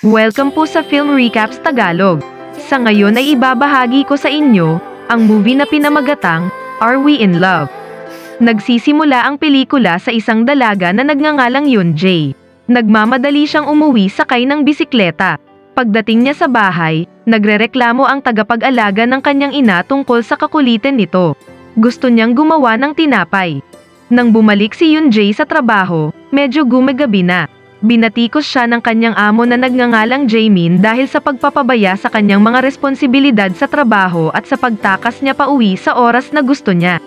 Welcome po sa Film Recaps Tagalog. Sa ngayon ay ibabahagi ko sa inyo ang movie na pinamagatang Are We in Love? Nagsisimula ang pelikula sa isang dalaga na nagngangalang Yunjay. Nagmamadali siyang umuwi sakay ng bisikleta. Pagdating niya sa bahay, nagrereklamo ang tagapag-alaga ng kanyang ina tungkol sa kakulitan nito. Gusto niyang gumawa ng tinapay. Nang bumalik si Yunjay sa trabaho, medyo gumagabi na. Binatikos siya ng kanyang amo na nagngangalang Jamin dahil sa pagpapabaya sa kanyang mga responsibilidad sa trabaho at sa pagtakas niya pa uwi sa oras na gusto niya.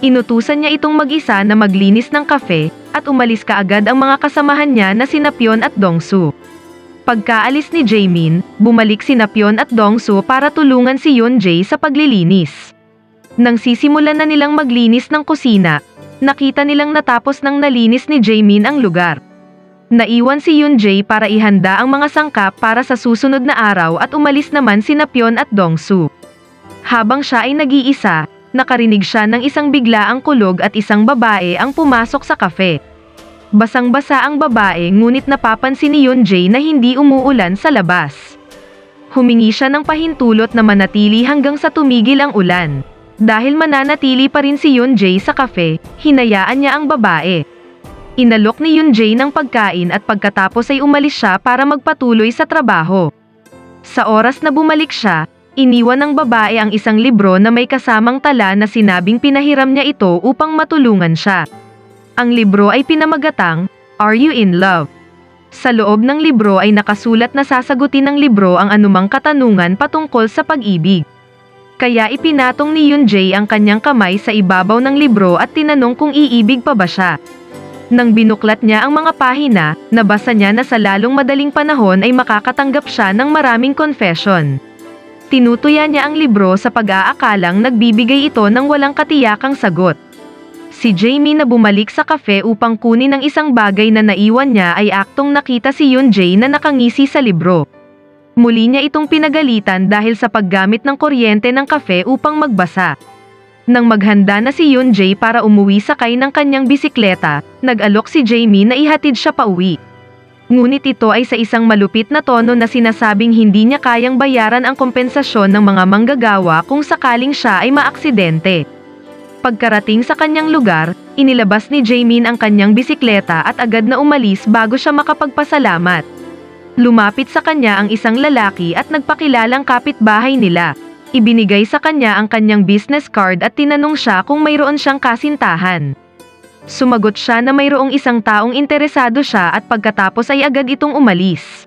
Inutusan niya itong mag-isa na maglinis ng kafe at umalis kaagad ang mga kasamahan niya na si Napyon at Dongsu. Pagkaalis ni Jamin, bumalik si Napyon at Dongsu para tulungan si Yunjay sa paglilinis. Nang sisimulan na nilang maglinis ng kusina, nakita nilang natapos ng nalinis ni Jamin ang lugar. Naiwan si Yunjay para ihanda ang mga sangkap para sa susunod na araw at umalis naman si Napyon at Dongsu. Habang siya ay nag-iisa, nakarinig siya ng isang biglaang kulog at isang babae ang pumasok sa kafe. Basang-basa ang babae ngunit napapansin ni Yunjay na hindi umuulan sa labas. Humingi siya ng pahintulot na manatili hanggang sa tumigil ang ulan. Dahil mananatili pa rin si Yunjay sa kafe, hinayaan niya ang babae. Inalok ni Yunjay ng pagkain at pagkatapos ay umalis siya para magpatuloy sa trabaho. Sa oras na bumalik siya, iniwan ng babae ang isang libro na may kasamang tala na sinabing pinahiram niya ito upang matulungan siya. Ang libro ay pinamagatang, Are You in Love? Sa loob ng libro ay nakasulat na sasagutin ng libro ang anumang katanungan patungkol sa pag-ibig. Kaya ipinatong ni Yunjay ang kanyang kamay sa ibabaw ng libro at tinanong kung iibig pa ba siya. Nang binuklat niya ang mga pahina, nabasa niya na sa lalong madaling panahon ay makakatanggap siya ng maraming confession. Tinutuya niya ang libro sa pag-aakalang nagbibigay ito ng walang katiyakang sagot. Si Jamie na bumalik sa kafe upang kunin ang isang bagay na naiwan niya ay aktong nakita si Yunjay na nakangisi sa libro. Muli niya itong pinagalitan dahil sa paggamit ng kuryente ng kafe upang magbasa. Nang maghanda na si Yunjay para umuwi sakay ng kanyang bisikleta, nag-alok si Jamie na ihatid siya pa uwi. Ngunit ito ay sa isang malupit na tono na sinasabing hindi niya kayang bayaran ang kompensasyon ng mga manggagawa kung sakaling siya ay maaksidente. Pagkarating sa kanyang lugar, inilabas ni Jamin ang kanyang bisikleta at agad na umalis bago siya makapagpasalamat. Lumapit sa kanya ang isang lalaki at nagpakilalang kapitbahay nila. Ibinigay sa kanya ang kanyang business card at tinanong siya kung mayroon siyang kasintahan. Sumagot siya na mayroong isang taong interesado siya at pagkatapos ay agad itong umalis.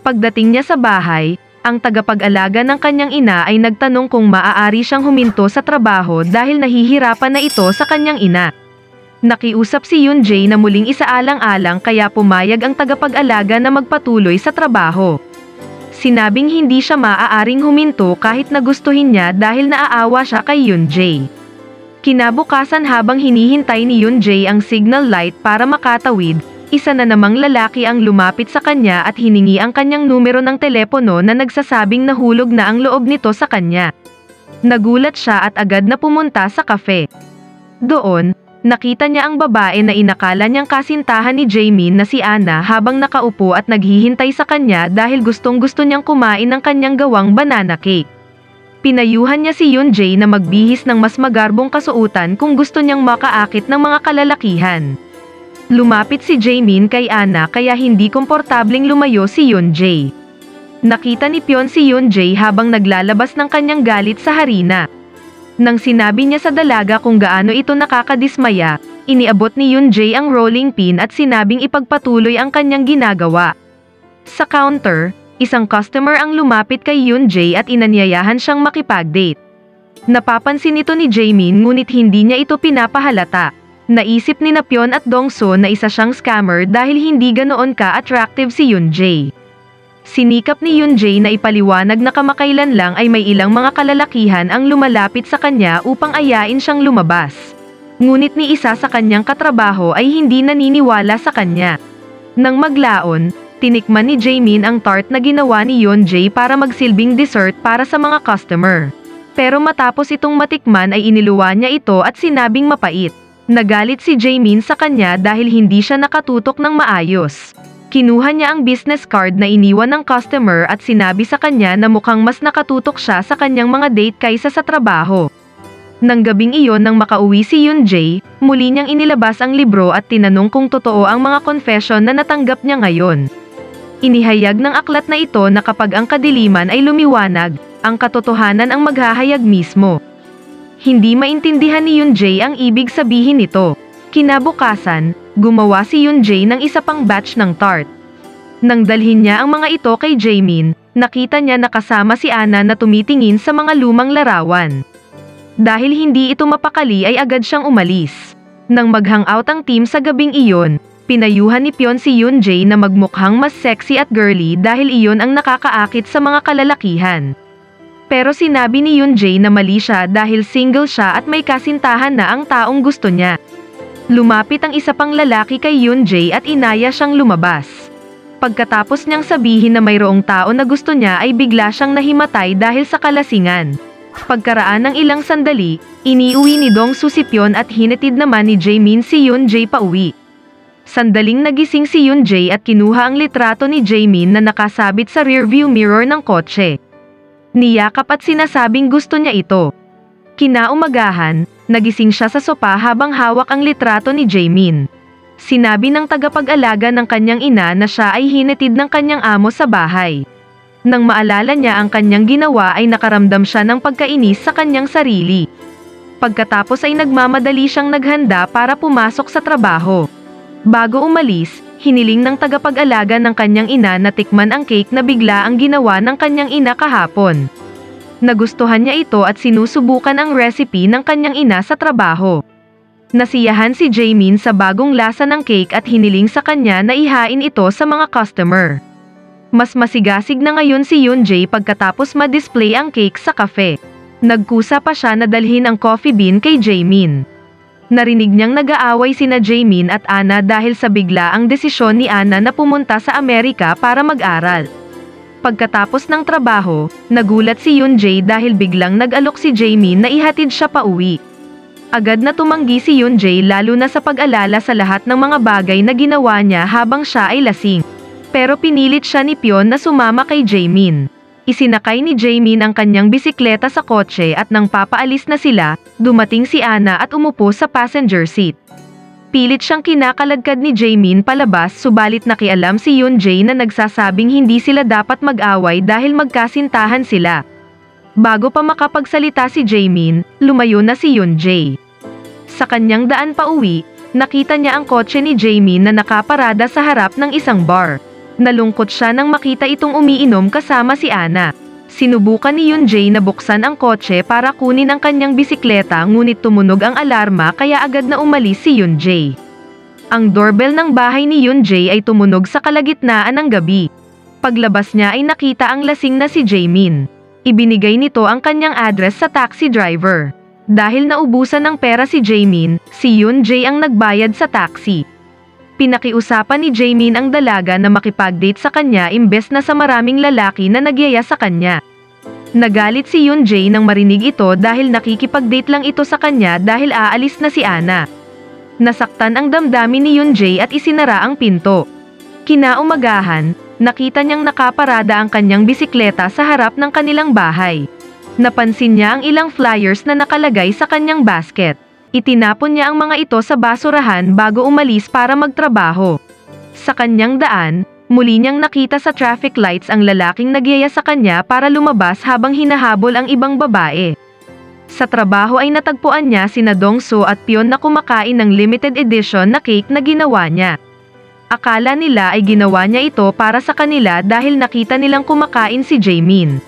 Pagdating niya sa bahay, ang tagapag-alaga ng kanyang ina ay nagtanong kung maaari siyang huminto sa trabaho dahil nahihirapan na ito sa kanyang ina. Nakiusap si Yunjay na muling isaalang-alang kaya pumayag ang tagapag-alaga na magpatuloy sa trabaho. Sinabing hindi siya maaaring huminto kahit nagustuhin niya dahil naaawa siya kay Yunjay. Kinabukasan habang hinihintay ni Yunjay ang signal light para makatawid, isa na namang lalaki ang lumapit sa kanya at hiningi ang kanyang numero ng telepono na nagsasabing nahulog na ang loob nito sa kanya. Nagulat siya at agad na pumunta sa kafe. Doon, nakita niya ang babae na inakala niyang kasintahan ni Jamin na si Anna habang nakaupo at naghihintay sa kanya dahil gustong gusto niyang kumain ng kanyang gawang banana cake. Pinayuhan niya si Yunjay na magbihis ng mas magarbong kasuutan kung gusto niyang makaakit ng mga kalalakihan. Lumapit si Jamin kay Anna kaya hindi komportabling lumayo si Yunjay. Nakita ni Pion si Yunjay habang naglalabas ng kanyang galit sa harina. Nang sinabi niya sa dalaga kung gaano ito nakakadismaya, iniabot ni Yunjay ang rolling pin at sinabing ipagpatuloy ang kanyang ginagawa. Sa counter, isang customer ang lumapit kay Yunjay at inanyayahan siyang makipag-date. Napapansin ito ni Jamin ngunit hindi niya ito pinapahalata. Naisip ni Napyon at Dongso na isa siyang scammer dahil hindi ganoon ka-attractive si Yunjay. Sinikap ni Yunjay na ipaliwanag na kamakailan lang ay may ilang mga kalalakihan ang lumalapit sa kanya upang ayain siyang lumabas. Ngunit ni isa sa kanyang katrabaho ay hindi naniniwala sa kanya. Nang maglaon, tinikman ni Jamin ang tart na ginawa ni Yunjay para magsilbing dessert para sa mga customer. Pero matapos itong matikman ay iniluwa niya ito at sinabing mapait. Nagalit si Jamin sa kanya dahil hindi siya nakatutok ng maayos. Kinuha niya ang business card na iniwan ng customer at sinabi sa kanya na mukhang mas nakatutok siya sa kanyang mga date kaysa sa trabaho. Nang gabing iyon nang makauwi si Yun Jae, muli niyang inilabas ang libro at tinanong kung totoo ang mga confession na natanggap niya ngayon. Inihayag ng aklat na ito na kapag ang kadiliman ay lumiwanag, ang katotohanan ang maghahayag mismo. Hindi maintindihan ni Yun Jae ang ibig sabihin nito. Kinabukasan, gumawa si Yun Jae ng isa pang batch ng tart. Nang dalhin niya ang mga ito kay Jaemin, nakita niya na kasama si Ana na tumitingin sa mga lumang larawan. Dahil hindi ito mapakali ay agad siyang umalis. Nang mag-hangout ang team sa gabing iyon, pinayuhan ni Pion si Yoon Jae na magmukhang mas sexy at girly dahil iyon ang nakakaakit sa mga kalalakihan. Pero sinabi ni Yoon Jae na mali siya dahil single siya at may kasintahan na ang taong gusto niya. Lumapit ang isa pang lalaki kay Yoon Jae at inaya siyang lumabas. Pagkatapos niyang sabihin na mayroong tao na gusto niya ay bigla siyang nahimatay dahil sa kalasingan. Pagkaraan ng ilang sandali, iniuwi ni Dong Susipyon at hinatid naman ni Jaemin si Yoon Jae pauwi. Sandaling nagising si Yoon Jae at kinuha ang litrato ni Jaemin na nakasabit sa rearview mirror ng kotse. Niyakap at sinasabing gusto niya ito. Kinaumagahan, nagising siya sa sopa habang hawak ang litrato ni Jaemin. Sinabi ng tagapag-alaga ng kanyang ina na siya ay hinatid ng kanyang amo sa bahay. Nang maalala niya ang kanyang ginawa ay nakaramdam siya ng pagkainis sa kanyang sarili. Pagkatapos ay nagmamadali siyang naghanda para pumasok sa trabaho. Bago umalis, hiniling ng tagapag-alaga ng kanyang ina na tikman ang cake na bigla ang ginawa ng kanyang ina kahapon. Nagustuhan niya ito at sinusubukan ang recipe ng kanyang ina sa trabaho. Nasiyahan si Jaemin sa bagong lasa ng cake at hiniling sa kanya na ihain ito sa mga customer. Mas masigasig na ngayon si Yoon Jae pagkatapos ma-display ang cake sa cafe. Nagkusa pa siya na dalhin ang coffee bean kay Jaemin. Narinig niyang nag-aaway sina Jaemin at Ana dahil sa bigla ang desisyon ni Ana na pumunta sa Amerika para mag-aral. Pagkatapos ng trabaho, nagulat si Yoon Jae dahil biglang nag-alok si Jaemin na ihatid siya pa uwi. Agad na tumanggi si Yoon Jae lalo na sa pag-alala sa lahat ng mga bagay na ginawa niya habang siya ay lasing. Pero pinilit siya ni Pion na sumama kay Jaemin. Isinakay ni Jaemin ang kanyang bisikleta sa kotse at nang papaalis na sila, dumating si Ana at umupo sa passenger seat. Pilit siyang kinakaladkad ni Jaemin palabas subalit nakialam si Yoon Jae na nagsasabing hindi sila dapat mag-away dahil magkasintahan sila. Bago pa makapagsalita si Jaemin, lumayo na si Yoon Jae. Sa kanyang daan pa uwi, nakita niya ang kotse ni Jaemin na nakaparada sa harap ng isang bar. Nalungkot siya nang makita itong umiinom kasama si Ana. Sinubukan ni Yoon Jae na buksan ang kotse para kunin ang kanyang bisikleta ngunit tumunog ang alarma kaya agad na umalis si Yoon Jae. Ang doorbell ng bahay ni Yoon Jae ay tumunog sa kalagitnaan ng gabi. Paglabas niya ay nakita ang lasing na si Jaemin. Ibinigay nito ang kanyang address sa taxi driver. Dahil naubusan ng pera si Jaemin, si Yoon Jae ang nagbayad sa taxi. Pinakiusapan ni Jaemin ang dalaga na makipag-date sa kanya imbes na sa maraming lalaki na nagyaya sa kanya. Nagalit si Yoon Jae nang marinig ito dahil nakikipag-date lang ito sa kanya dahil aalis na si Ana. Nasaktan ang damdamin ni Yoon Jae at isinara ang pinto. Kinaumagahan, nakita niyang nakaparada ang kanyang bisikleta sa harap ng kanilang bahay. Napansin niya ang ilang flyers na nakalagay sa kanyang basket. Itinapon niya ang mga ito sa basurahan bago umalis para magtrabaho. Sa kanyang daan, muli niyang nakita sa traffic lights ang lalaking nagyaya sa kanya para lumabas habang hinahabol ang ibang babae. Sa trabaho ay natagpuan niya sina Dong So at Pion na kumakain ng limited edition na cake na ginawa niya. Akala nila ay ginawa niya ito para sa kanila dahil nakita nilang kumakain si Jaemin.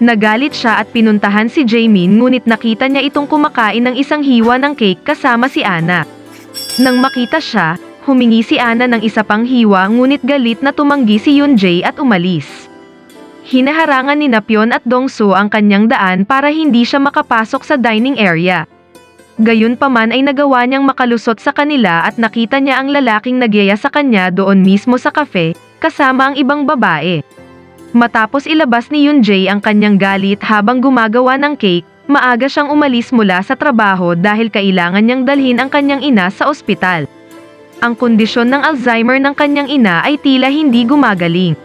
Nagalit siya at pinuntahan si Jaemin ngunit nakita niya itong kumakain ng isang hiwa ng cake kasama si Ana. Nang makita siya, humingi si Ana ng isa pang hiwa ngunit galit na tumanggi si Yoon Jae at umalis. Hinaharangan ni Napyon at Dongso ang kanyang daan para hindi siya makapasok sa dining area. Gayunpaman ay nagawa niyang makalusot sa kanila at nakita niya ang lalaking nagyaya sa kanya doon mismo sa kafe, kasama ang ibang babae. Matapos ilabas ni Yoon Jae ang kanyang galit habang gumagawa ng cake, maaga siyang umalis mula sa trabaho dahil kailangan niyang dalhin ang kanyang ina sa ospital. Ang kondisyon ng Alzheimer ng kanyang ina ay tila hindi gumagaling.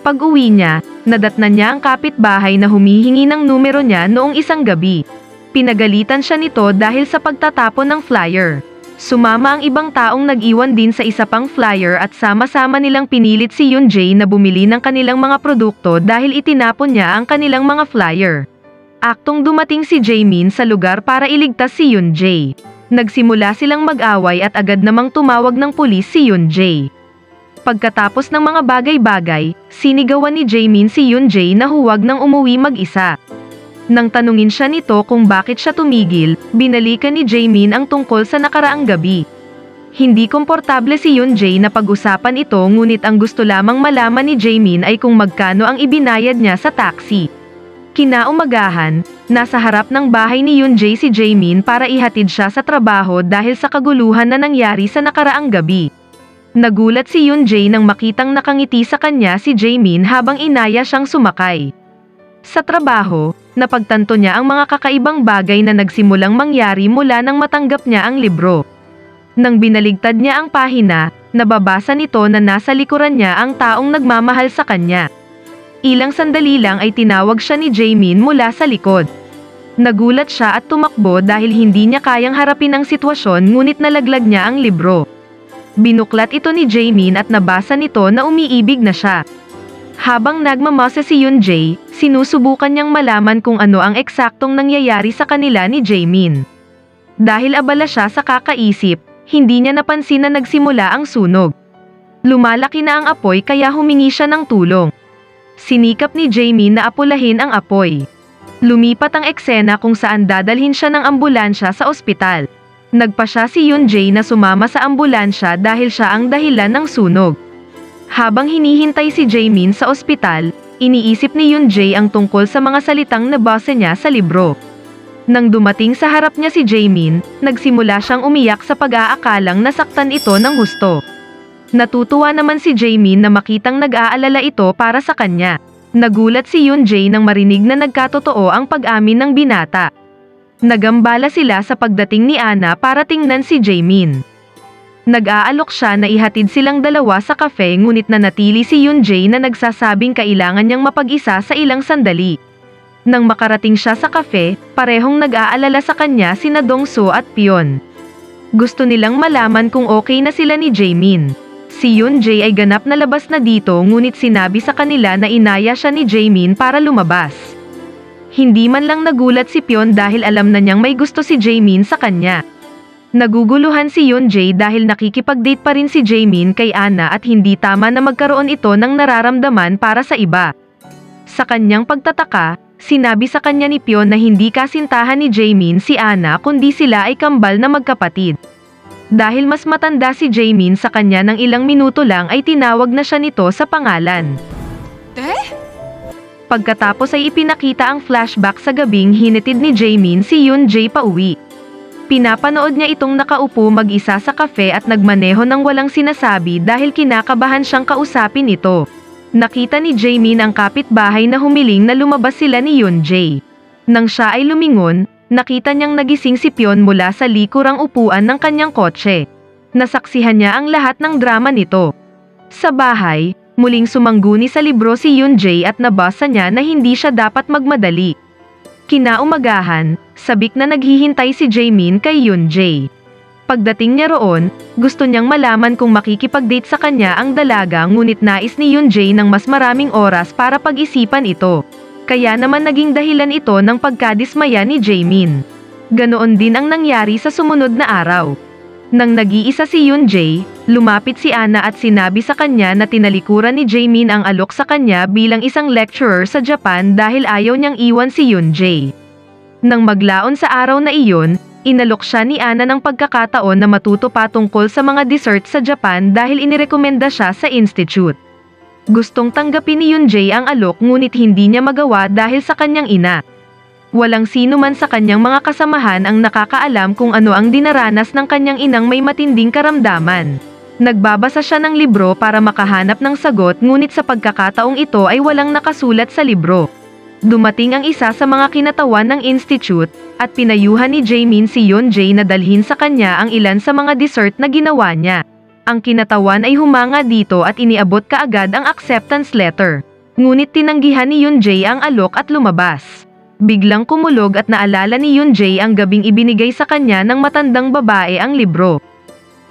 Pag uwi niya, nadatnan niya ang kapitbahay na humihingi ng numero niya noong isang gabi. Pinagalitan siya nito dahil sa pagtatapon ng flyer. Sumama ang ibang taong nag-iwan din sa isa pang flyer at sama-sama nilang pinilit si Yun Jae na bumili ng kanilang mga produkto dahil itinapon niya ang kanilang mga flyer. Aktong dumating si Jaemin sa lugar para iligtas si Yun Jae. Nagsimula silang mag-away at agad namang tumawag ng pulis si Yun Jae. Pagkatapos ng mga bagay-bagay, sinigawan ni Jaemin si Yun Jae na huwag nang umuwi mag-isa. Nang tanungin siya nito kung bakit siya tumigil, binalikan ni Jaemin ang tungkol sa nakaraang gabi. Hindi komportable si Yun Jae na pag-usapan ito ngunit ang gusto lamang malaman ni Jaemin ay kung magkano ang ibinayad niya sa taxi. Kinaumagahan, nasa harap ng bahay ni Yun Jae si Jaemin para ihatid siya sa trabaho dahil sa kaguluhan na nangyari sa nakaraang gabi. Nagulat si Yun Jae nang makitang nakangiti sa kanya si Jaemin habang inaya siyang sumakay. Sa trabaho, napagtanto niya ang mga kakaibang bagay na nagsimulang mangyari mula nang matanggap niya ang libro. Nang binaligtad niya ang pahina, nababasa nito na nasa likuran niya ang taong nagmamahal sa kanya. Ilang sandali lang ay tinawag siya ni Jaemin mula sa likod. Nagulat siya at tumakbo dahil hindi niya kayang harapin ang sitwasyon ngunit nalaglag niya ang libro. Binuklat ito ni Jaemin at nabasa nito na umiibig na siya. Habang nagmamasa si Yun Jae, sinusubukan niyang malaman kung ano ang eksaktong nangyayari sa kanila ni Jaemin. Dahil abala siya sa kakaisip, hindi niya napansin na nagsimula ang sunog. Lumalaki na ang apoy kaya humingi siya ng tulong. Sinikap ni Jaemin na apulahin ang apoy. Lumipat ang eksena kung saan dadalhin siya ng ambulansya sa ospital. Nagpa siya si Yun Jae na sumama sa ambulansya dahil siya ang dahilan ng sunog. Habang hinihintay si Jaemin sa ospital, iniisip ni Yun Jae ang tungkol sa mga salitang nabasa niya sa libro. Nang dumating sa harap niya si Jaemin, nagsimula siyang umiyak sa pag-aakalang nasaktan ito ng husto. Natutuwa naman si Jaemin na makitang nag-aalala ito para sa kanya. Nagulat si Yun Jae nang marinig na nagkatotoo ang pag-amin ng binata. Nagambala sila sa pagdating ni Ana para tingnan si Jaemin. Nag-aalok siya na ihatid silang dalawa sa kafe ngunit nanatili si Yun Jae na nagsasabing kailangan niyang mapag-isa sa ilang sandali. Nang makarating siya sa kafe, parehong nag-aalala sa kanya sina Dongso at Pion. Gusto nilang malaman kung okay na sila ni Jaemin. Si Yun Jae ay ganap na labas na dito ngunit sinabi sa kanila na inaya siya ni Jaemin para lumabas. Hindi man lang nagulat si Pion dahil alam na niyang may gusto si Jaemin sa kanya. Naguguluhan si Yun Jae dahil nakikipag-date pa rin si Jaemin kay Ana at hindi tama na magkaroon ito ng nararamdaman para sa iba. Sa kanyang pagtataka, sinabi sa kanya ni Pion na hindi kasintahan ni Jaemin si Ana kundi sila ay kambal na magkapatid. Dahil mas matanda si Jaemin sa kanya ng ilang minuto lang ay tinawag na siya nito sa pangalan. Pagkatapos ay ipinakita ang flashback sa gabing hinitid ni Jaemin si Yun Jae pauwi. Pinapanood niya itong nakaupo mag-isa sa kafe at nagmaneho ng walang sinasabi dahil kinakabahan siyang kausapin ito. Nakita ni Jaemin ang kapitbahay na humiling na lumabas sila ni Yun Jae. Nang siya ay lumingon, nakita niyang nagising si Pion mula sa likurang upuan ng kanyang kotse. Nasaksihan niya ang lahat ng drama nito. Sa bahay, muling sumangguni sa libro si Yun Jae at nabasa niya na hindi siya dapat magmadali. Kinaumagahan, sabik na naghihintay si Jaemin kay Yun Jae. Pagdating niya roon, gusto niyang malaman kung makikipag-date sa kanya ang dalaga ngunit nais ni Yun Jae ng mas maraming oras para pag-isipan ito. Kaya naman naging dahilan ito ng pagkadismaya ni Jaemin. Ganoon din ang nangyari sa sumunod na araw. Nang nag-iisa si Yun Jae, lumapit si Ana at sinabi sa kanya na tinalikuran ni Jaemin ang alok sa kanya bilang isang lecturer sa Japan dahil ayaw niyang iwan si Yun Jae. Nang maglaon sa araw na iyon, inalok siya ni Ana ng pagkakataon na matuto pa tungkol sa mga dessert sa Japan dahil inirekomenda siya sa institute. Gustong tanggapin ni Yun Jae ang alok ngunit hindi niya magawa dahil sa kanyang ina. Walang sino man sa kanyang mga kasamahan ang nakakaalam kung ano ang dinaranas ng kanyang inang may matinding karamdaman. Nagbabasa siya ng libro para makahanap ng sagot ngunit sa pagkakataong ito ay walang nakasulat sa libro. Dumating ang isa sa mga kinatawan ng institute, at pinayuhan ni Jaemin si Yeon Jae na dalhin sa kanya ang ilan sa mga dessert na ginawa niya. Ang kinatawan ay humanga dito at iniabot kaagad ang acceptance letter. Ngunit tinanggihan ni Yun Jae ang alok at lumabas. Biglang kumulog at naalala ni Yun Jae ang gabing ibinigay sa kanya ng matandang babae ang libro.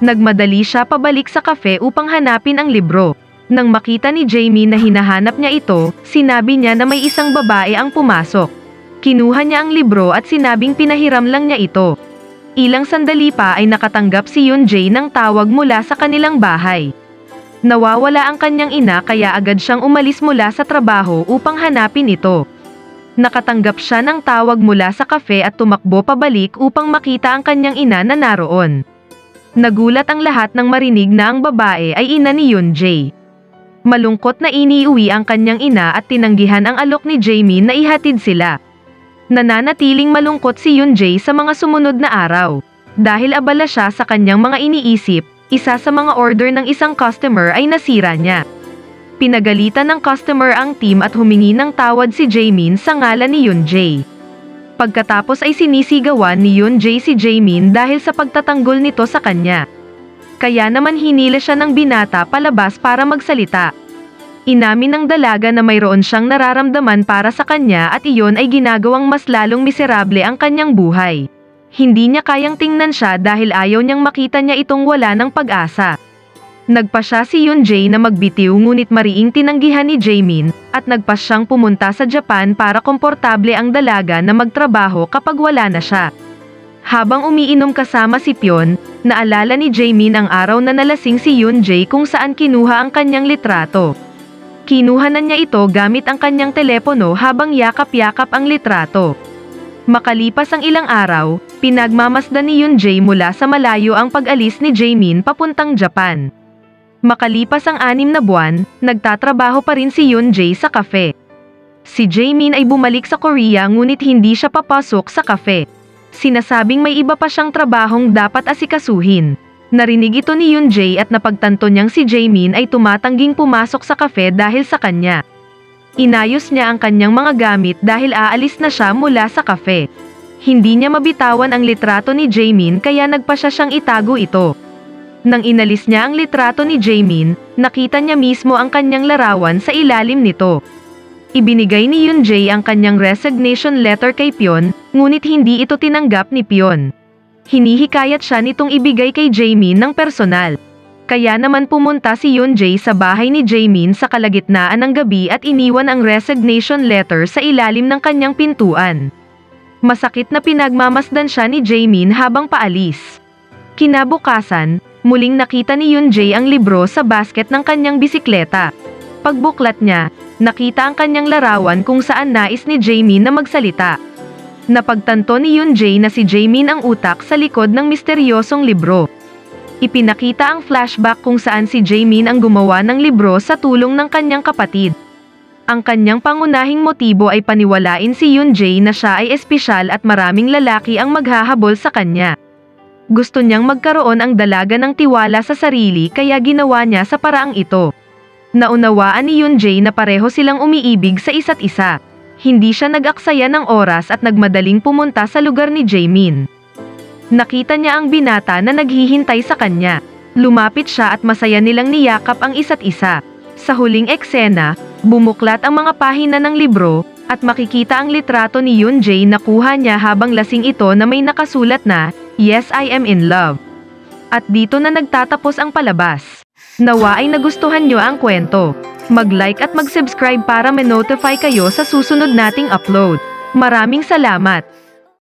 Nagmadali siya pabalik sa kafe upang hanapin ang libro. Nang makita ni Jamie na hinahanap niya ito, sinabi niya na may isang babae ang pumasok. Kinuha niya ang libro at sinabing pinahiram lang niya ito. Ilang sandali pa ay nakatanggap si Yun Jae ng tawag mula sa kanilang bahay. Nawawala ang kanyang ina kaya agad siyang umalis mula sa trabaho upang hanapin ito. Nakatanggap siya ng tawag mula sa kafe at tumakbo pabalik upang makita ang kanyang ina na naroon. Nagulat ang lahat nang marinig na ang babae ay ina ni Yun Jae. Malungkot na iniuwi ang kanyang ina at tinanggihan ang alok ni Jamie na ihatid sila. Nananatiling malungkot si Yun Jae sa mga sumunod na araw. Dahil abala siya sa kanyang mga iniisip, isa sa mga order ng isang customer ay nasira niya. Pinagalitan ng customer ang team at humingi ng tawad si Jaemin sa ngalan ni Yun Jae. Pagkatapos ay sinisigawan ni Yun Jae si Jaemin dahil sa pagtatanggol nito sa kanya. Kaya naman hinila siya ng binata palabas para magsalita. Inamin ng dalaga na mayroon siyang nararamdaman para sa kanya at iyon ay ginagawang mas lalong miserable ang kanyang buhay. Hindi niya kayang tingnan siya dahil ayaw niyang makita niya itong wala ng pag-asa. Nagpa siya si Yun Jae na magbitiw ngunit mariing tinanggihan ni Jaemin at nagpa siyang pumunta sa Japan para komportable ang dalaga na magtrabaho kapag wala na siya. Habang umiinom kasama si Pion, naalala ni Jaemin ang araw na nalasing si Yun Jae kung saan kinuha ang kanyang litrato. Kinuhanan niya ito gamit ang kanyang telepono habang yakap-yakap ang litrato. Makalipas ang ilang araw, pinagmamasdan ni Yun Jae mula sa malayo ang pag-alis ni Jaemin papuntang Japan. Makalipas ang anim na buwan, nagtatrabaho pa rin si Yun Jae sa kafe. Si Jaemin ay bumalik sa Korea ngunit hindi siya papasok sa kafe. Sinasabing may iba pa siyang trabahong dapat asikasuhin. Narinig ito ni Yun Jae at napagtanto niyang si Jaemin ay tumatangging pumasok sa kafe dahil sa kanya. Inayos niya ang kanyang mga gamit dahil aalis na siya mula sa kafe. Hindi niya mabitawan ang litrato ni Jaemin kaya nagpa siya siyang itago ito. Nang inalis niya ang litrato ni Jaemin, nakita niya mismo ang kanyang larawan sa ilalim nito. Ibinigay ni Yun Jae ang kanyang resignation letter kay Pion, ngunit hindi ito tinanggap ni Pion. Hinihikayat siya nitong ibigay kay Jaemin ng personal. Kaya naman pumunta si Yun Jae sa bahay ni Jaemin sa kalagitnaan ng gabi at iniwan ang resignation letter sa ilalim ng kanyang pintuan. Masakit na pinagmamasdan siya ni Jaemin habang paalis. Kinabukasan, muling nakita ni Yun Jae ang libro sa basket ng kanyang bisikleta. Pagbuklat niya, nakita ang kanyang larawan kung saan nais ni Jaemin na magsalita. Napagtanto ni Yun Jae na si Jaemin ang utak sa likod ng misteryosong libro. Ipinakita ang flashback kung saan si Jaemin ang gumawa ng libro sa tulong ng kanyang kapatid. Ang kanyang pangunahing motibo ay paniwalain si Yun Jae na siya ay espesyal at maraming lalaki ang maghahabol sa kanya. Gusto niyang magkaroon ang dalaga ng tiwala sa sarili kaya ginawa niya sa paraang ito. Naunawaan ni Yun Jae na pareho silang umiibig sa isa't isa. Hindi siya nag-aksaya ng oras at nagmadaling pumunta sa lugar ni Jaemin. Nakita niya ang binata na naghihintay sa kanya. Lumapit siya at masaya nilang niyakap ang isa't isa. Sa huling eksena, bumuklat ang mga pahina ng libro, at makikita ang litrato ni Yun Jae na kuha niya habang lasing ito na may nakasulat na, Yes I am in love. At dito na nagtatapos ang palabas. Nawa ay nagustuhan nyo ang kwento. Mag-like at mag-subscribe para ma-notify kayo sa susunod nating upload. Maraming salamat!